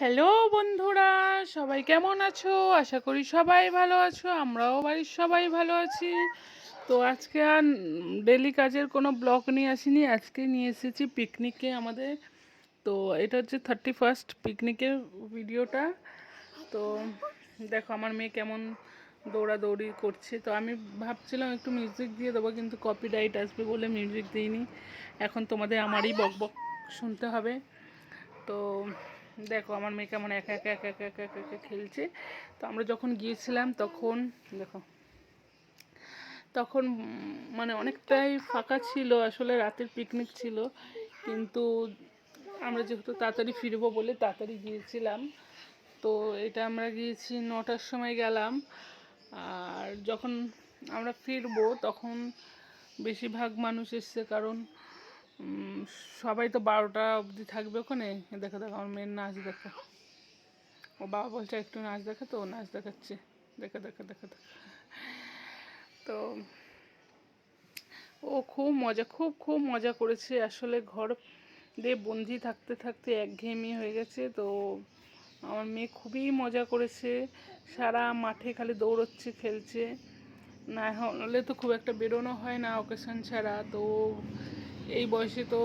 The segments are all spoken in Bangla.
হ্যালো বন্ধুরা, সবাই কেমন আছো? আশা করি সবাই ভালো আছো, আমরাও বাড়ির সবাই ভালো আছি। তো আজকে আর ডেলি কাজের কোনো ব্লগ নিয়ে আসিনি, আজকে নিয়ে এসেছি পিকনিকে আমাদের। তো এটা হচ্ছে থার্টি ফার্স্ট পিকনিকের ভিডিওটা তো দেখো আমার মেয়ে কেমন দৌড়াদৌড়ি করছে। তো আমি ভাবছিলাম একটু মিউজিক দিয়ে দেবো, কিন্তু কপিরাইট আসবে বলে মিউজিক দিইনি। এখন তোমাদের আমারই বক বক শুনতে হবে। তো দেখো আমার মেয়ে কেমন একা একা একা একা একা একা একা খেলছে। তো আমরা যখন গিয়েছিলাম তখন, দেখো, তখন মানে অনেকটাই ফাঁকা ছিল, আসলে রাতের পিকনিক ছিল। কিন্তু আমরা যেহেতু তাড়াতাড়ি ফিরবো বলে তাড়াতাড়ি গিয়েছিলাম, তো এটা আমরা গিয়েছি নটার সময় গেলাম। আর যখন আমরা ফিরবো তখন বেশিরভাগ মানুষ এসছে কারণ সবাই তো বারোটা অবধি থাকবে ওখানে। দেখো দেখো, আমার মেয়ের নাচ দেখো। ও বাবা বলছে, একটু নাচ দেখা তো, ও নাচ দেখাচ্ছে। দেখো দেখো দেখো দেখো। তো ও খুব মজা, খুব খুব মজা করেছে। আসলে ঘর দিয়ে বন্দি থাকতে থাকতে একঘেয়েমি হয়ে গেছে। তো আমার মেয়ে খুবই মজা করেছে। সারা মাঠে খালি দৌড়চ্ছে, খেলছে। না হলে তো খুব একটা বেরোনো হয় না অকেশন ছাড়া। তো এই বয়সে তো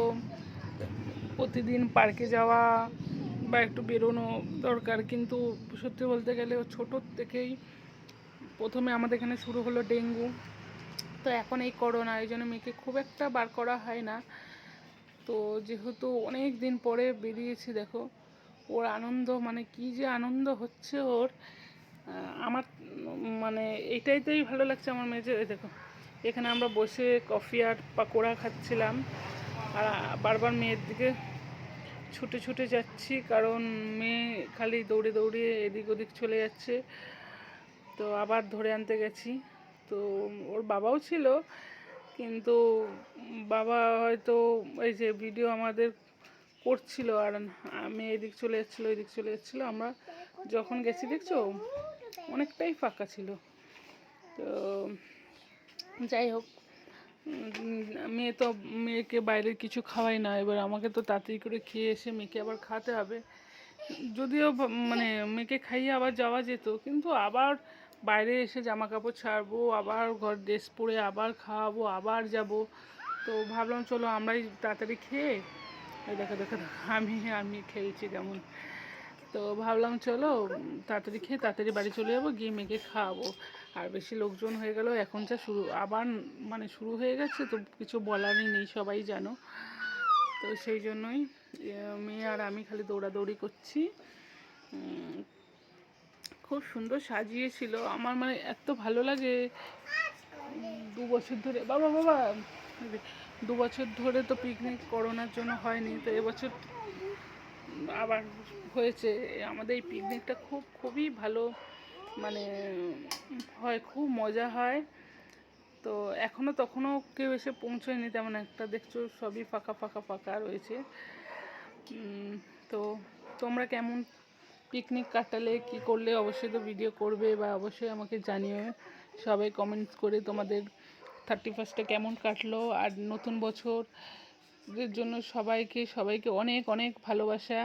প্রতিদিন পার্কে যাওয়া বা একটু বেরোনো দরকার, কিন্তু সত্যি বলতে গেলে ছোটোর থেকেই প্রথমে আমাদের এখানে শুরু হলো ডেঙ্গু। তো এখন এই করোনা, এই জন্য মেয়েকে খুব একটা বার করা হয় না। তো যেহেতু অনেক দিন পরে বেরিয়েছি, দেখো, ওর আনন্দ মানে কি যে আনন্দ হচ্ছে ওর। আমার মানে এটাইতেই ভালো লাগছে আমার মেয়ে যে দেখো এখানে আমরা বসে কফি আর পাকোড়া খাচ্ছিলাম। আর বারবার মেয়ের দিকে ছুটে ছুটে যাচ্ছি, কারণ মেয়ে খালি দৌড়ে দৌড়ে এদিক ওদিক চলে যাচ্ছে। তো আবার ধরে আনতে গেছি। তো ওর বাবাও ছিল, কিন্তু বাবা হয়তো এই যে ভিডিও আমাদের করছিল, আর আমি এদিক চলে যাচ্ছিল এদিক চলে যাচ্ছিল। আমরা যখন গেছি, দেখছ? অনেকটাই ফাঁকা ছিল। তো যাই হোক মেয়ে তো মেয়েকে বাইরের কিছু খাওয়াই না এবার আমাকে তো তাড়াতাড়ি করে খেয়ে এসে মেয়েকে আবার খাওয়াতে হবে। যদিও মানে মেয়েকে খাইয়ে আবার যাওয়া যেত কিন্তু আবার বাইরে এসে জামা কাপড় ছাড়বো আবার ঘর ড্রেস পরে আবার খাওয়াবো আবার যাব। তো ভাবলাম চলো আমরাই তাড়াতাড়ি খেয়ে দেখো দেখো দেখো, আমি আমি খেয়েছি কেমন। তো ভাবলাম চলো, তাড়াতাড়ি খেয়ে তাড়াতাড়ি বাড়ি চলে যাব, গিয়ে মেয়েকে খাওয়াবো। আর বেশি লোকজন হয়ে গেল, এখন যা শুরু, আবার মানে শুরু হয়ে গেছে, তো কিছু বলারই নেই, সবাই জানো। তো সেই জন্যই মেয়ে আর আমি খালি দৌড়াদৌড়ি করছি। খুব সুন্দর সাজিয়েছিল, আমার মানে এত ভালো লাগে। দু বছর ধরে, বাবা বাবা, দু বছর ধরে তো পিকনিক করোনার জন্য হয়নি, তো এবছর আবার হয়েছে, আমাদের এই পিকনিকটা খুব, খুবই ভালো মানে হয়, খুব মজা হয়। তো এখনও তখনও কেউ এসে পৌঁছয়নি তেমন একটা, দেখছ সবই ফাঁকা ফাঁকা ফাঁকা রয়েছে। তো তোমরা কেমন পিকনিক কাটালে, কি করলে, অবশ্যই তো ভিডিও করবে বা অবশ্যই আমাকে জানিও। সবাই কমেন্টস করে তোমাদের থার্টি ফার্স্টটা কেমন কাটলো, আর নতুন বছর জন্য সবাইকে সবাইকে অনেক অনেক ভালোবাসা।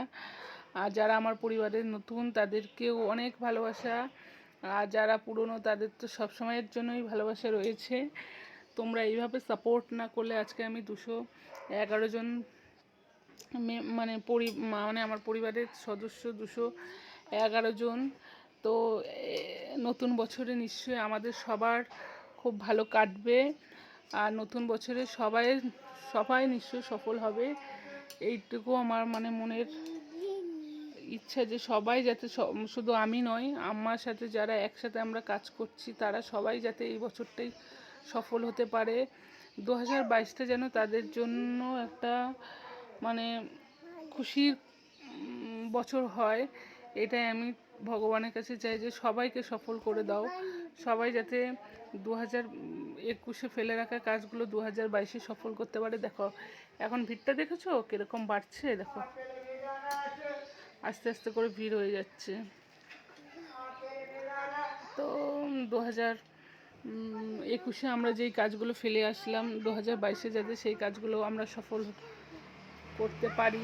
আর যারা আমার পরিবারের নতুন, তাদেরকেও অনেক ভালোবাসা। আর যারা পুরনো, তাদের তো সবসময়ের জন্যই ভালোবাসা রয়েছে। তোমরা এইভাবে সাপোর্ট না করলে আজকে আমি দুশো এগারো জন মানে পরি মানে আমার পরিবারের সদস্য দুশো এগারো জন। তো নতুন বছরে নিশ্চয়ই আমাদের সবার খুব ভালো কাটবে। আর নতুন বছরে সবাই সবাই নিশ্চয়ই সফল হবে। এইটুকু আমার মানে মনের ইচ্ছা যে সবাই যাতে শুধু আমি নয় আমার সাথে যারা একসাথে আমরা কাজ করছি, তারা সবাই যাতে এই বছরটাই সফল হতে পারে। দু হাজার বাইশটা যেন তাদের জন্য একটা মানে খুশির বছর হয়, এটাই আমি ভগবানের কাছে চাই যে সবাইকে সফল করে দাও। সবাই যাতে দু হাজার একুশে ফেলে রাখা কাজগুলো দু হাজার বাইশে সফল করতে পারে। দেখো, এখন ভিড়টা দেখেছ? কীরকম বাড়ছে? দেখো, আস্তে আস্তে করে ভিড় হয়ে যাচ্ছে। তো দু হাজার একুশে আমরা যেই কাজগুলো ফেলে আসলাম দু হাজার বাইশে যাতে সেই কাজগুলো আমরা সফল করতে পারি,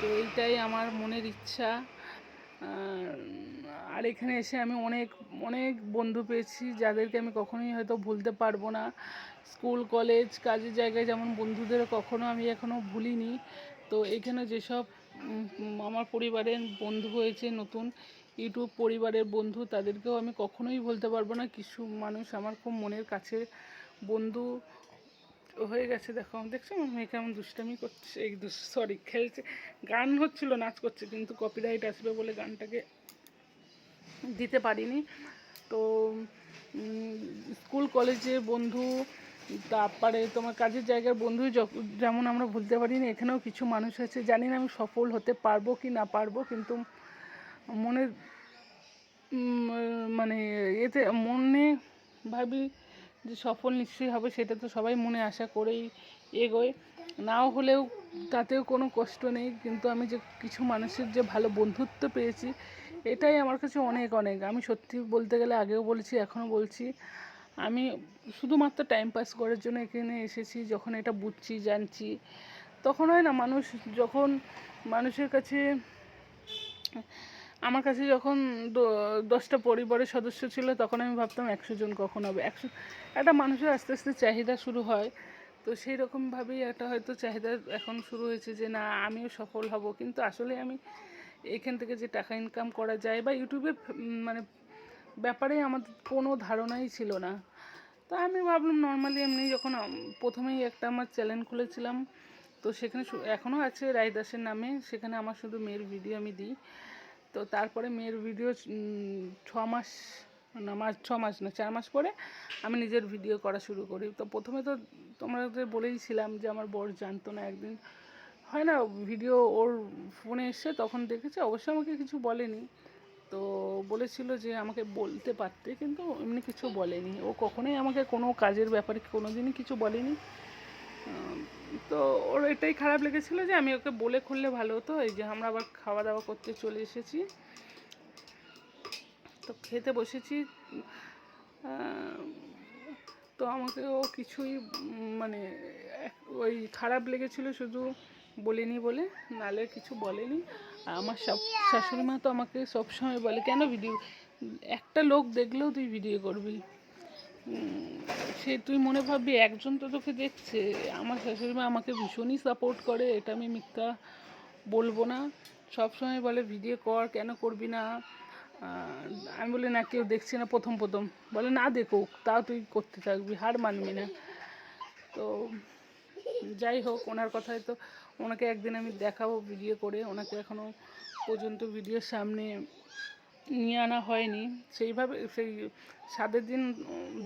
তো এইটাই আমার মনের ইচ্ছা। আর এখানে এসে আমি অনেক অনেক বন্ধু পেয়েছি যাদেরকে আমি কখনোই হয়তো ভুলতে পারব না। স্কুল, কলেজ, কাজের জায়গায় যেমন বন্ধুদের কখনো আমি এখনও ভুলিনি। তো এখানে যেসব আমার পরিবারের বন্ধু হয়েছে নতুন, ইউটিউব পরিবারের বন্ধু, তাদেরকেও আমি কখনোই বলতে পারব না। কিছু মানুষ আমার খুব মনের কাছে বন্ধু হয়ে গেছে। দেখো আমি দেখছ আমার মেয়ে কেমন দুষ্টামি করছে? এই সরি খেলছে। গান হচ্ছিল, নাচ করছে, কিন্তু কপিরাইট আসবে বলে গানটাকে দিতে পারিনি। তো স্কুল, কলেজে বন্ধু, তারপরে তোমার কাজের জায়গার বন্ধু যেমন আমরা ভুলতে পারিনি, এখানেও কিছু মানুষ আছে। জানি না আমি সফল হতে পারব কি না পারব, কিন্তু মনে মানে এতে মনে ভাবি যে সফল নিশ্চয়ই হবে, সেটা তো সবাই মনে আশা করেই এগোয়। নাও হলেও তাতেও কোনো কষ্ট নেই, কিন্তু আমি যে কিছু মানুষের যে ভালো বন্ধুত্ব পেয়েছি, এটাই আমার কাছে অনেক অনেক। আমি সত্যি বলতে গেলে আগেও বলেছি, এখনও বলছি। আমি শুধুমাত্র টাইম পাস করার জন্য এখানে এসেছি, যখন এটা বুঝছি, জানছি। তখন হয় না, মানুষ যখন মানুষের কাছে, আমার কাছে যখন দশটা পরিবারের সদস্য ছিল, তখন আমি ভাবতাম একশো জন কখন হবে? একশো, একটা মানুষের আস্তে আস্তে চাহিদা শুরু হয়। তো সেই রকমভাবেই একটা হয়তো চাহিদা এখন শুরু হয়েছে যে, না, আমিও সফল হব। কিন্তু আসলে আমি এখান থেকে যে টাকা ইনকাম করা যায় বা ইউটিউবে মানে ব্যাপারে আমার কোনো ধারণাই ছিল না। তা আমি ভাবলাম নর্মালি এমনি যখন প্রথমেই একটা আমার চ্যানেল খুলেছিলাম, তো সেখানে এখনও আছে রায়দাসের নামে। সেখানে আমার শুধু মেয়ের ভিডিও আমি দিই। তো তারপরে মেয়ের ভিডিও ছ মাস না, মাস, ছ মাস না, চার মাস পরে আমি নিজের ভিডিও করা শুরু করি। তো প্রথমে তো তোমাদের বলেইছিলাম যে আমার বর জানতো না, একদিন হয় না ভিডিও ওর ফোনে এসছে তখন দেখেছে, অবশ্য আমাকে কিছু বলেনি। তো বলেছিল যে আমাকে বলতে পারতে, কিন্তু এমনি কিছু বলেনি। ও কখনোই আমাকে কোনো কাজের ব্যাপারে কোনো দিনই কিছু বলেনি। তো ওর এটাই খারাপ লেগেছিলো যে আমি ওকে বলে খুললে ভালো হতো। এই যে আমরা আবার খাওয়া দাওয়া করতে চলে এসেছি। তো খেতে বসেছি। তো আমাকে ও কিছুই মানে ওই খারাপ লেগেছিল শুধু বলিনি বলে, নালে কিছু বলেনি। আমার সব শাশুড়ি মা তো আমাকে সবসময় বলে, কেন ভিডিও একটা লোক দেখলেও তুই ভিডিও করবি? সে তুই মনে ভাববি একজন তো তোকে দেখছে। আমার শাশুড়ি মা আমাকে ভীষণই সাপোর্ট করে, এটা আমি মিথ্যা বলব না। সব সময় বলে ভিডিও কর, কেন করবি না? আমি বলি, না, কেউ দেখছি না প্রথম প্রথম। বলে, না দেখুক, তাও তুই করতে থাকবি, হার মানবি না। তো যাই হোক, ওনার কথায় তো, ওনাকে একদিন আমি দেখাবো ভিডিও করে। ওনাকে এখনও পর্যন্ত ভিডিওর সামনে নিয়ে আনা হয়নি। সেইভাবে, সেই সাদের দিন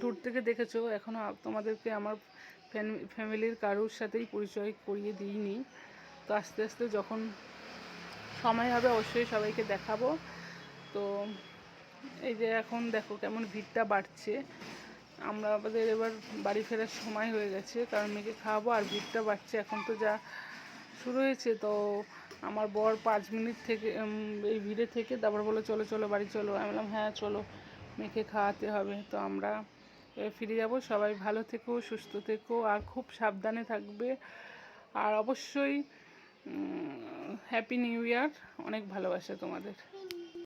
দূর থেকে দেখেছ এখনও তোমাদেরকে আমার ফ্যামিলির কারোর সাথেই পরিচয় করিয়ে দিইনি। তো আস্তে আস্তে যখন সময় হবে, অবশ্যই সবাইকে দেখাবো। তো এই যে এখন দেখো কেমন ভিড়টা বাড়ছে। আমরা আমাদের এবার বাড়ি ফেরার সময় হয়ে গেছে, কারণ মেয়েকে খাওয়াবো আর ভিড়টা বাড়ছে। এখন তো যা শুরু হয়েছে, তো আমার বর পাঁচ মিনিট থেকে এই ভিড়ে থেকে তারপর বলে চলো চলো, বাড়ি চলো। আমি বললাম হ্যাঁ চলো, মেয়েকে খাওয়াতে হবে। তো আমরা ফিরে যাব। সবাই ভালো থেকো, সুস্থ থেকো, আর খুব সাবধানে থাকবে। আর অবশ্যই হ্যাপি নিউ ইয়ার অনেক ভালোবাসা তোমাদের।